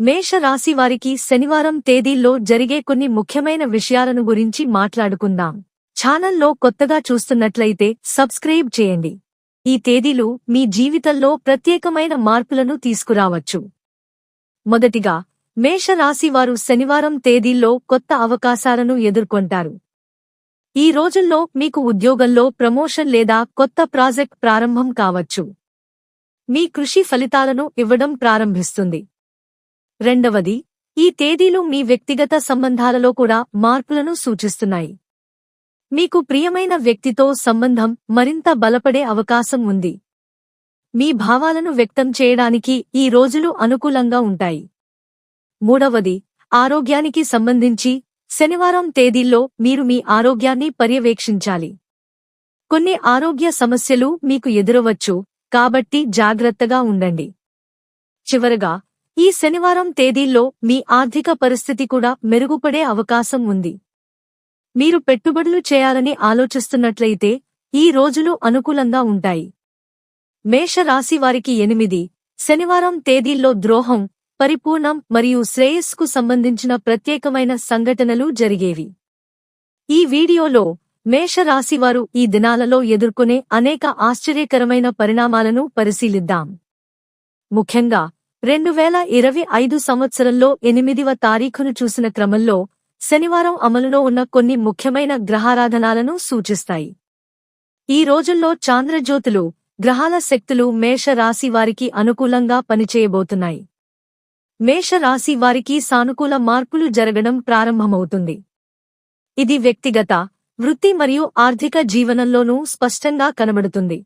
మేషరాశి వారికి శనివారం తేదీల్లో జరిగే కొన్ని ముఖ్యమైన విషయాలను గురించి మాట్లాడుకుందాం. ఛానల్లో కొత్తగా చూస్తున్నట్లయితే సబ్స్క్రైబ్ చేయండి. ఈ తేదీలు మీ జీవితంలో ప్రత్యేకమైన మార్పులను తీసుకురావచ్చు. మొదటిగా మేష వారు శనివారం తేదీల్లో కొత్త అవకాశాలను ఎదుర్కొంటారు. ఈ రోజుల్లో మీకు ఉద్యోగంలో ప్రమోషన్ లేదా కొత్త ప్రాజెక్ట్ ప్రారంభం కావచ్చు. మీ కృషి ఫలితాలను ఇవ్వడం ప్రారంభిస్తుంది. రెండవది ఈ తేదీలు మీ వ్యక్తిగత సంబంధాలలో కూడా మార్పులను సూచిస్తున్నాయి. మీకు ప్రియమైన వ్యక్తితో సంబంధం మరింత బలపడే అవకాశం ఉంది. మీ భావాలను వ్యక్తం చేయడానికి ఈ రోజులు అనుకూలంగా ఉంటాయి. మూడవది ఆరోగ్యానికి సంబంధించి శనివారం తేదీల్లో మీరు మీ ఆరోగ్యాన్ని పర్యవేక్షించాలి. కొన్ని ఆరోగ్య సమస్యలు మీకు ఎదురవచ్చు కాబట్టి జాగ్రత్తగా ఉండండి. చివరగా ఈ శనివారం తేదీల్లో మీ ఆర్థిక పరిస్థితి కూడా మెరుగుపడే అవకాశం ఉంది. మీరు పెట్టుబడులు చేయాలని ఆలోచిస్తున్నట్లయితే ఈ రోజులు అనుకూలంగా ఉంటాయి. మేష రాశి వారికి ఎనిమిది. శనివారం తేదీల్లో ద్రోహం పరిపూర్ణం మరియు శ్రేయస్సుకు సంబంధించిన ప్రత్యేకమైన సంఘటనలు జరిగేవి. ఈ వీడియోలో మేషరాశివారు ఈ దినాలలో ఎదుర్కొనే అనేక ఆశ్చర్యకరమైన పరిణామాలను పరిశీలిద్దాం. ముఖ్యంగా రెండు వేల ఇరవై ఐదు సంవత్సరంలో ఎనిమిదివ తారీఖును చూసిన క్రమంలో శనివారం అమలులో ఉన్న కొన్ని ముఖ్యమైన గ్రహారాధనాలను సూచిస్తాయి. ఈ రోజుల్లో చాంద్రజ్యోతులు గ్రహాల శక్తులు మేష రాశి వారికి అనుకూలంగా పనిచేయబోతున్నాయి. మేష రాశి వారికి సానుకూల మార్పులు జరగడం ప్రారంభమవుతుంది. ఇది వ్యక్తిగత వృత్తి మరియు ఆర్థిక జీవనంలోనూ స్పష్టంగా కనబడుతుంది.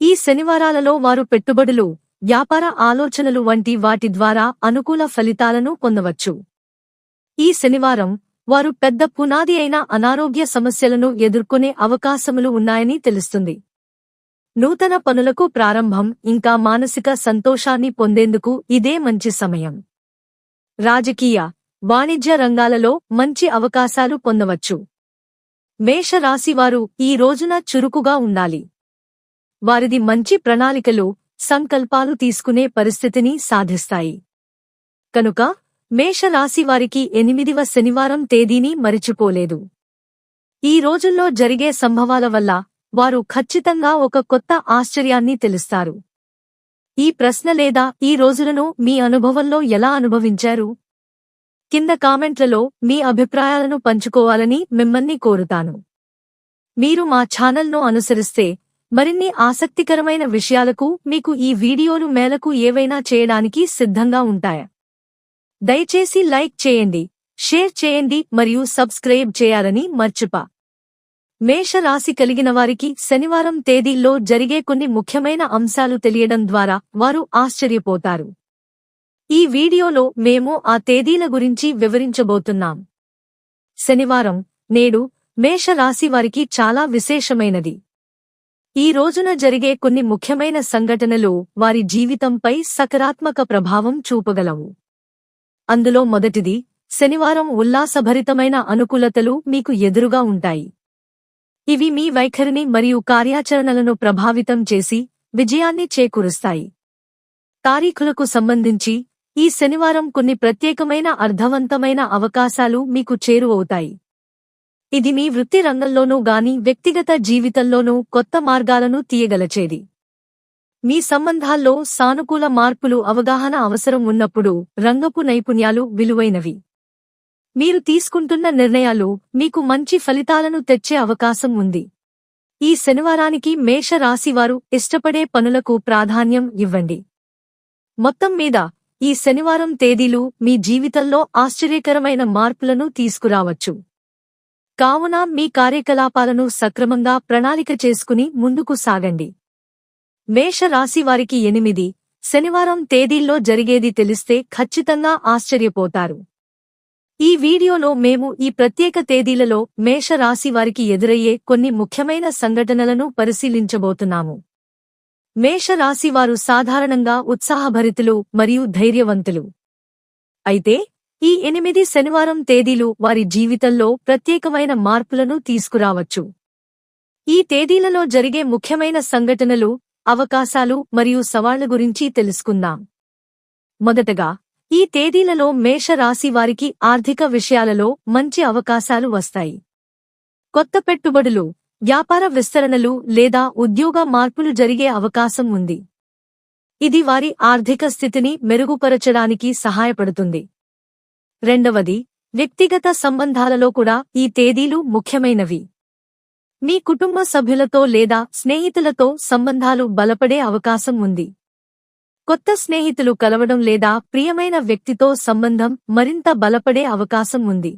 ఈ శనివారాలలో వారు పెట్టుబడులు వ్యాపార ఆలోచనలు వంటి వాటి ద్వారా అనుకూల ఫలితాలను పొందవచ్చు. ఈ శనివారం వారు పెద్ద పునాది అయిన అనారోగ్య సమస్యలను ఎదుర్కొనే అవకాశములు ఉన్నాయని తెలుస్తుంది. నూతన పనులకు ప్రారంభం ఇంకా మానసిక సంతోషాన్ని పొందేందుకు ఇదే మంచి సమయం. రాజకీయ వాణిజ్య రంగాలలో మంచి అవకాశాలు పొందవచ్చు. మేషరాశివారు ఈ రోజున చురుకుగా ఉండాలి. వారిది మంచి ప్రణాళికలు సంకల్పాలు తీసుకునే పరిస్థితిని సాధిస్తాయి. కనుక మేషరాశివారికి ఎనిమిదివ శనివారం తేదీని మరిచిపోలేదు. ఈ రోజుల్లో జరిగే సంభవాల వల్ల వారు ఖచ్చితంగా ఒక కొత్త ఆశ్చర్యాన్ని తెలుస్తారు. ఈ ప్రశ్న లేదా ఈ రోజులను మీ అనుభవంలో ఎలా అనుభవించారు? కింద కామెంట్లలో మీ అభిప్రాయాలను పంచుకోవాలని మిమ్మల్ని కోరుతాను. మీరు మా ఛానల్ను అనుసరిస్తే మరిన్ని ఆసక్తికరమైన విషయాలకు మీకు ఈ వీడియోలు మేలకు ఏవైనా చేయడానికి సిద్ధంగా ఉంటాయా? దయచేసి లైక్ చేయండి షేర్ చేయండి మరియు సబ్స్క్రైబ్ చేయాలని మర్చిపా. మేషరాశి కలిగిన వారికి శనివారం తేదీల్లో జరిగే కొన్ని ముఖ్యమైన అంశాలు తెలియడం ద్వారా వారు ఆశ్చర్యపోతారు. ఈ వీడియోలో మేము ఆ తేదీల గురించి వివరించబోతున్నాం. శనివారం నేడు మేషరాశి వారికి చాలా విశేషమైనది. ఈ రోజున జరిగే కొన్ని ముఖ్యమైన సంఘటనలు వారి జీవితంపై సకారాత్మక ప్రభావం చూపగలవు. అందులో మొదటిది శనివారం ఉల్లాసభరితమైన అనుకూలతలు మీకు ఎదురుగా ఉంటాయి. ఇవి మీ వైఖరిని మరియు కార్యాచరణలను ప్రభావితం చేసి విజయాన్ని చేకూరుస్తాయి. తారీఖులకు సంబంధించి ఈ శనివారం కొన్ని ప్రత్యేకమైన అర్థవంతమైన అవకాశాలు మీకు చేరువవుతాయి. ఇది మీ వృత్తి రంగంలోనూ గాని వ్యక్తిగత జీవితంలోనూ కొత్త మార్గాలను తీయగలచేది. మీ సంబంధాల్లో సానుకూల మార్పులు అవగాహన అవసరం ఉన్నప్పుడు రంగపు నైపుణ్యాలు విలువైనవి. మీరు తీసుకుంటున్న నిర్ణయాలు మీకు మంచి ఫలితాలను తెచ్చే అవకాశం ఉంది. ఈ శనివారానికి మేష రాశివారు ఇష్టపడే పనులకు ప్రాధాన్యం ఇవ్వండి. మొత్తం మీద ఈ శనివారం తేదీలు మీ జీవితంలో ఆశ్చర్యకరమైన మార్పులను తీసుకురావచ్చు. కావున మీ కార్యకలాపాలను సక్రమంగా ప్రణాళిక చేసుకుని ముందుకు సాగండి. మేష రాశివారికి ఎనిమిది శనివారం తేదీల్లో జరిగేది తెలిస్తే ఖచ్చితంగా ఆశ్చర్యపోతారు. ఈ వీడియోలో మేము ఈ ప్రత్యేక తేదీలలో మేష రాశి వారికి ఎదురయ్యే కొన్ని ముఖ్యమైన సంఘటనలను పరిశీలించబోతున్నాము. మేష రాశివారు సాధారణంగా ఉత్సాహభరితులు మరియు ధైర్యవంతులు. అయితే ఈ ఎనిమిది శనివారం తేదీలు వారి జీవితంలో ప్రత్యేకమైన మార్పులను తీసుకురావచ్చు. ఈ తేదీలలో జరిగే ముఖ్యమైన సంఘటనలు అవకాశాలు మరియు సవాళ్ళ గురించి తెలుసుకుందాం. మొదటగా ఈ తేదీలలో మేష రాశి వారికి ఆర్థిక విషయాలలో మంచి అవకాశాలు వస్తాయి. కొత్త పెట్టుబడులు వ్యాపార విస్తరణలు లేదా ఉద్యోగ మార్పులు జరిగే అవకాశం ఉంది. ఇది వారి ఆర్థిక స్థితిని మెరుగుపరచడానికి సహాయపడుతుంది. రెండవది వ్యక్తిగత సంబంధాలలో కూడా ఈ తేదీలు ముఖ్యమైనవి. మీ కుటుంబ సభ్యులతో లేదా స్నేహితులతో సంబంధాలు బలపడే అవకాశం ఉంది. కొత్త స్నేహితులు కలవడం లేదా ప్రియమైన వ్యక్తితో సంబంధం మరింత బలపడే అవకాశం ఉంది.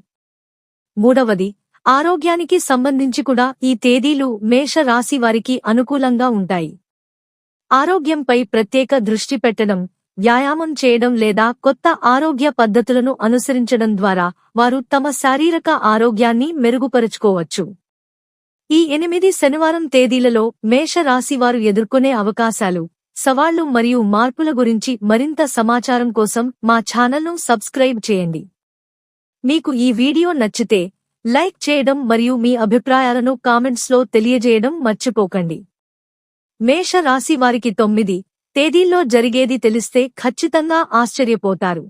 మూడవది ఆరోగ్యానికి సంబంధించి కూడా ఈ తేదీలు మేష రాశి వారికి అనుకూలంగా ఉంటాయి. ఆరోగ్యంపై ప్రత్యేక దృష్టి పెట్టడం వ్యాయామం చేయడం లేదా కొత్త ఆరోగ్య పద్ధతులను అనుసరించడం ద్వారా వారు తమ శారీరక ఆరోగ్యాన్ని మెరుగుపరుచుకోవచ్చు. ఈ ఎనిమిది శనివారం తేదీలలో మేష రాశి వారు ఎదుర్కొనే అవకాశాలు సవాళ్ళు మరియు మార్పుల గురించి మరింత సమాచారం కోసం మా ఛానల్ను సబ్స్క్రైబ్ చేయండి. మీకు ఈ వీడియో నచ్చితే లైక్ చేయడం మరియు మీ అభిప్రాయాలను కామెంట్స్లో తెలియజేయడం మర్చిపోకండి. మేష రాశి వారికి తొమ్మిది తేదీల్లో జరిగేది తెలిస్తే ఖచ్చితంగా ఆశ్చర్యపోతారు.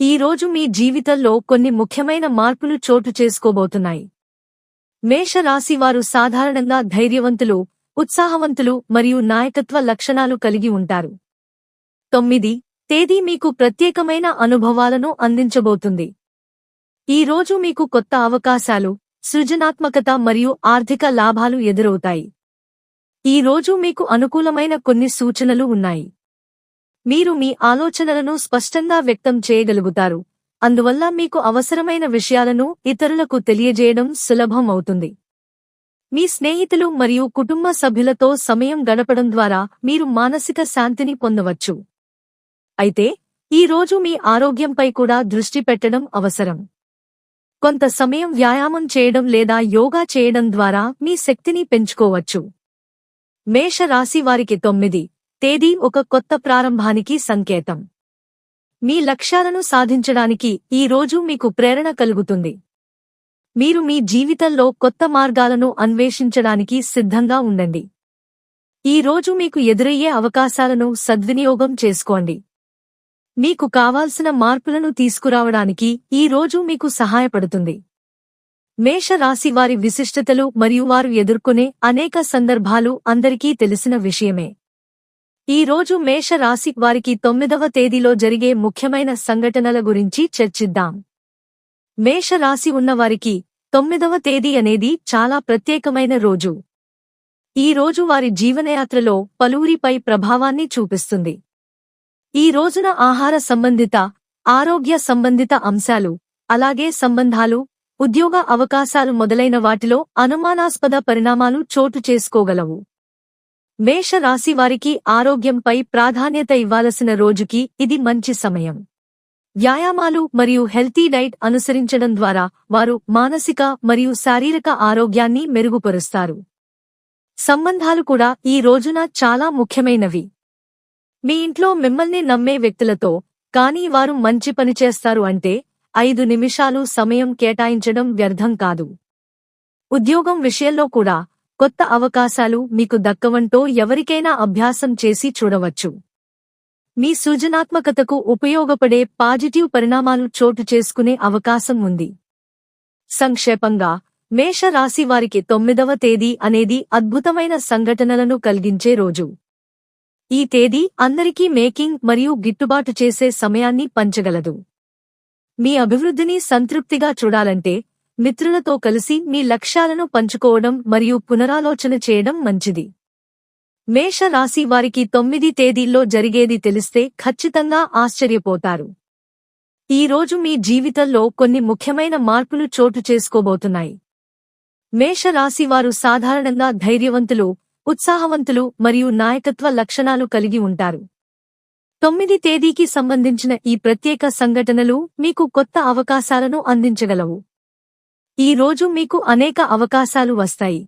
ఈ రోజు మీ జీవితంలో కొన్ని ముఖ్యమైన మార్పులు చోటు చేసుకోబోతున్నాయి. మేషరాశివారు సాధారణంగా ధైర్యవంతులు ఉత్సాహవంతులు మరియు నాయకత్వ లక్షణాలు కలిగి ఉంటారు. తొమ్మిది తేదీ మీకు ప్రత్యేకమైన అనుభవాలను అందించబోతుంది. ఈ రోజు మీకు కొత్త అవకాశాలు సృజనాత్మకత మరియు ఆర్థిక లాభాలు ఎదురవుతాయి. ఈ రోజు మీకు అనుకూలమైన కొన్ని సూచనలు ఉన్నాయి. మీరు మీ ఆలోచనలను స్పష్టంగా వ్యక్తం చేయగలుగుతారు. అందువల్ల మీకు అవసరమైన విషయాలను ఇతరులకు తెలియజేయడం సులభం అవుతుంది. మీ స్నేహితులు మరియు కుటుంబ సభ్యులతో సమయం గడపడం ద్వారా మీరు మానసిక శాంతిని పొందవచ్చు. అయితే ఈ రోజు మీ ఆరోగ్యంపై కూడా దృష్టి పెట్టడం అవసరం. కొంత సమయం వ్యాయామం చేయడం లేదా యోగా చేయడం ద్వారా మీ శక్తిని పెంచుకోవచ్చు. మేష రాశి వారికి తొమ్మిది. తేదీ ఒక కొత్త ప్రారంభానికి సంకేతం. మీ లక్ష్యాలను సాధించడానికి ఈ రోజు మీకు ప్రేరణ కలుగుతుంది. మీరు మీ జీవితంలో కొత్త మార్గాలను అన్వేషించడానికి సిద్ధంగా ఉండండి. ఈ రోజు మీకు ఎదురయ్యే అవకాశాలను సద్వినియోగం చేసుకోండి. మీకు కావాల్సిన మార్పులను తీసుకురావడానికి ఈ రోజు మీకు సహాయపడుతుంది. మేష రాశి వారి విశిష్టతలు మరియు వారు ఎదుర్కొనే అనేక సందర్భాలు అందరికీ తెలిసిన విషయమే. ఈ రోజు మేష రాశి వారికి తొమ్మిదవ తేదీలో జరిగే ముఖ్యమైన సంఘటనల గురించి చర్చిద్దాం. మేష రాశి ఉన్నవారికి తొమ్మిదవ తేదీ అనేది చాలా ప్రత్యేకమైన రోజు. ఈ రోజు వారి జీవనయాత్రలో పలువురిపై ప్రభావాన్ని చూపిస్తుంది. ఈ రోజున ఆహార సంబంధిత ఆరోగ్య సంబంధిత అంశాలు అలాగే సంబంధాలు ఉద్యోగ అవకాశాలు మొదలైన వాటిలో అనుమానాస్పద పరిణామాలు చోటు చేసుకోగలవు. మేష రాశి వారికి ఆరోగ్యంపై ప్రాధాన్యత ఇవ్వాల్సిన రోజుకి ఇది మంచి సమయం. వ్యాయామాలు మరియు హెల్తీ డైట్ అనుసరించడం ద్వారా వారు మానసిక మరియు శారీరక ఆరోగ్యాన్ని మెరుగుపరుస్తారు. సంబంధాలు కూడా ఈ రోజున చాలా ముఖ్యమైనవి. మీ ఇంట్లో మిమ్మల్ని నమ్మే వ్యక్తులతో కానీ వారు మంచి పని చేస్తారు అంటే ఐదు నిమిషాలు సమయం కేటాయించడం వ్యర్థం కాదు. ఉద్యోగం విషయంలో కూడా కొత్త అవకాశాలు మీకు దక్కవంటో ఎవరికైనా అభ్యాసం చేసి చూడవచ్చు. మీ సృజనాత్మకతకు ఉపయోగపడే పాజిటివ్ పరిణామాలు చోటు చేసుకునే అవకాశం ఉంది. సంక్షేపంగా మేష రాశి వారికి తొమ్మిదవ తేదీ అనేది అద్భుతమైన సంఘటనలను కలిగించే రోజు. ఈ తేదీ అందరికీ మేకింగ్ మరియు గిట్టుబాటు చేసే సమయాన్ని పంచగలదు. మీ అభివృద్ధిని సంతృప్తిగా చూడాలంటే మిత్రులతో కలిసి మీ లక్ష్యాలను పంచుకోవడం మరియు పునరాలోచన చేయడం మంచిది. మేష రాశి వారికి తొమ్మిది తేదీల్లో జరిగేది తెలిస్తే ఖచ్చితంగా ఆశ్చర్యపోతారు. ఈ రోజు మీ జీవితంలో కొన్ని ముఖ్యమైన మార్పులు చోటు చేసుకోబోతున్నాయి. మేష రాశి వారు సాధారణంగా ధైర్యవంతులు ఉత్సాహవంతులు మరియు నాయకత్వ లక్షణాలు కలిగి ఉంటారు. తొమ్మిది తేదీకి సంబంధించిన ఈ ప్రత్యేక సంఘటనలు మీకు కొత్త అవకాశాలను అందించగలవు. ఈ రోజు మీకు అనేక అవకాశాలు వస్తాయి.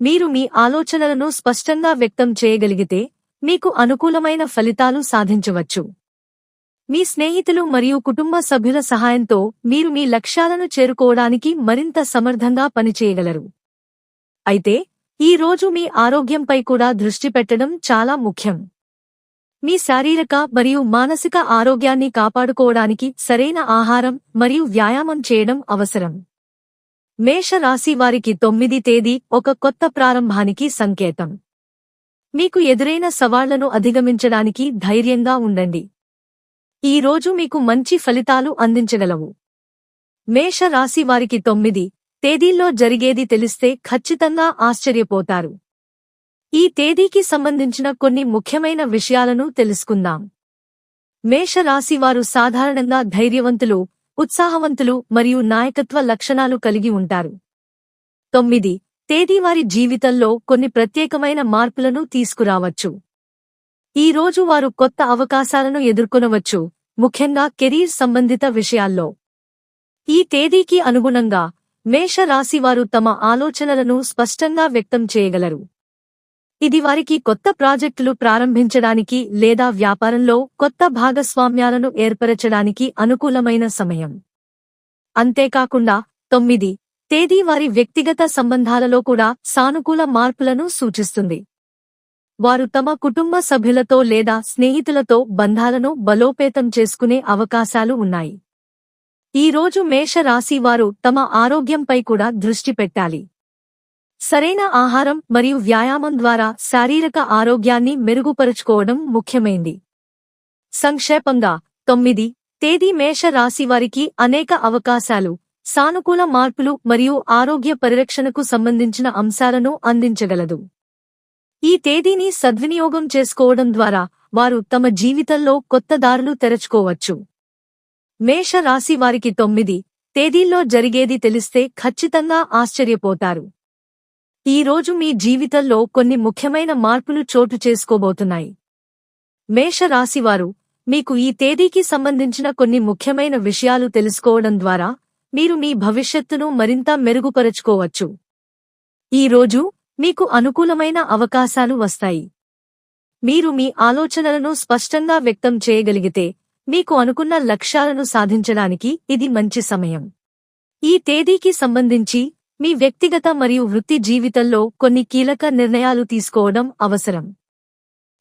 మీరు మీ ఆలోచనలను స్పష్టంగా వ్యక్తం చేయగలిగితే మీకు అనుకూలమైన ఫలితాలు సాధించవచ్చు. మీ స్నేహితులు మరియు కుటుంబ సభ్యుల సహాయంతో మీరు మీ లక్ష్యాలను చేరుకోవడానికి మరింత సమర్థంగా పనిచేయగలరు. అయితే ఈ రోజు మీ ఆరోగ్యంపై కూడా దృష్టి పెట్టడం చాలా ముఖ్యం. మీ శారీరక మరియు మానసిక ఆరోగ్యాన్ని కాపాడుకోవడానికి సరైన ఆహారం మరియు వ్యాయామం చేయడం అవసరం. మేష రాశి వారికి తొమ్మిది తేదీ ఒక కొత్త ప్రారంభానికి సంకేతం. మీకు ఎదురైన సవాళ్ళను అధిగమించడానికి ధైర్యంగా ఉండండి. ఈ రోజు మీకు మంచి ఫలితాలు అందించగలవు. మేష రాశి వారికి తొమ్మిది తేదీల్లో జరిగేది తెలిస్తే ఖచ్చితంగా ఆశ్చర్యపోతారు. ఈ తేదీకి సంబంధించిన కొన్ని ముఖ్యమైన విషయాలను తెలుసుకుందాం. మేషరాశివారు సాధారణంగా ధైర్యవంతులు ఉత్సాహవంతులు మరియు నాయకత్వ లక్షణాలు కలిగి ఉంటారు. తొమ్మిది తేదీ వారి జీవితంలో కొన్ని ప్రత్యేకమైన మార్పులను తీసుకురావచ్చు. ఈ రోజు వారు కొత్త అవకాశాలను ఎదుర్కొనవచ్చు ముఖ్యంగా కెరీర్ సంబంధిత విషయాల్లో. ఈ తేదీకి అనుగుణంగా మేష రాశివారు తమ ఆలోచనలను స్పష్టంగా వ్యక్తం చేయగలరు. ఇది వారికి కొత్త ప్రాజెక్టులు ప్రారంభించడానికి లేదా వ్యాపారంలో కొత్త భాగస్వామ్యాలను ఏర్పరచడానికి అనుకూలమైన సమయం. అంతేకాకుండా తొమ్మిది తేదీ వారి వ్యక్తిగత సంబంధాలలో కూడా సానుకూల మార్పులను సూచిస్తుంది. వారు తమ కుటుంబ సభ్యులతో లేదా స్నేహితులతో బంధాలను బలోపేతం చేసుకునే అవకాశాలు ఉన్నాయి. ఈ రోజు మేష రాశి వారు తమ ఆరోగ్యంపై కూడా దృష్టి పెట్టాలి. సరైన ఆహారం మరియు వ్యాయామం ద్వారా శారీరక ఆరోగ్యాన్ని మెరుగుపరుచుకోవడం ముఖ్యమైంది. సంక్షేపంగా తొమ్మిది తేదీ మేష రాశి వారికి అనేక అవకాశాలు సానుకూల మార్పులు మరియు ఆరోగ్య పరిరక్షణకు సంబంధించిన అంశాలను అందించగలదు. ఈ తేదీని సద్వినియోగం చేసుకోవడం ద్వారా వారు తమ జీవితంలో కొత్త దారులు తెరచుకోవచ్చు. మేష రాశి వారికి తొమ్మిది తేదీల్లో జరిగేది తెలిస్తే ఖచ్చితంగా ఆశ్చర్యపోతారు. ఈ రోజు మీ జీవితంలో కొన్ని ముఖ్యమైన మార్పులు చోటు చేసుకోబోతున్నాయి. మేష రాశివారు మీకు ఈ తేదీకి సంబంధించిన కొన్ని ముఖ్యమైన విషయాలు తెలుసుకోవడం ద్వారా మీరు మీ భవిష్యత్తును మరింత మెరుగుపరుచుకోవచ్చు. ఈ రోజు మీకు అనుకూలమైన అవకాశాలు వస్తాయి. మీరు మీ ఆలోచనలను స్పష్టంగా వ్యక్తం చేయగలిగితే మీకు అనుకున్న లక్ష్యాలను సాధించడానికి ఇది మంచి సమయం. ఈ తేదీకి సంబంధించి మీ వ్యక్తిగత మరియు వృత్తి జీవితంలో కొన్ని కీలక నిర్ణయాలు తీసుకోవడం అవసరం.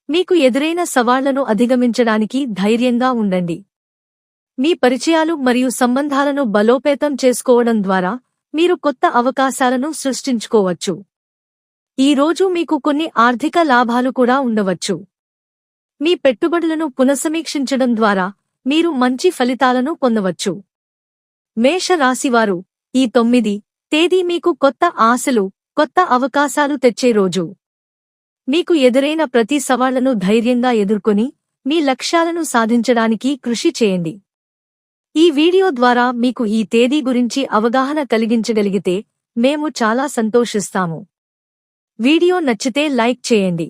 మీకు ఎదురైన సవాళ్ళను అధిగమించడానికి ధైర్యంగా ఉండండి. మీ పరిచయాలు మరియు సంబంధాలను బలోపేతం చేసుకోవడం ద్వారా మీరు కొత్త అవకాశాలను సృష్టించుకోవచ్చు. ఈ రోజు మీకు కొన్ని ఆర్థిక లాభాలు కూడా ఉండవచ్చు. మీ పెట్టుబడులను పునఃసమీక్షించడం ద్వారా మీరు మంచి ఫలితాలను పొందవచ్చు. మేష రాశివారు ఈ తొమ్మిది తేదీ మీకు కొత్త ఆశలు కొత్త అవకాశాలు తెచ్చే రోజు. మీకు ఎదురైన ప్రతి సవాళ్ళను ధైర్యంగా ఎదుర్కొని మీ లక్ష్యాలను సాధించడానికి కృషి చేయండి. ఈ వీడియో ద్వారా మీకు ఈ తేదీ గురించి అవగాహన కలిగించగలిగితే మేము చాలా సంతోషిస్తాము. వీడియో నచ్చితే లైక్ చేయండి.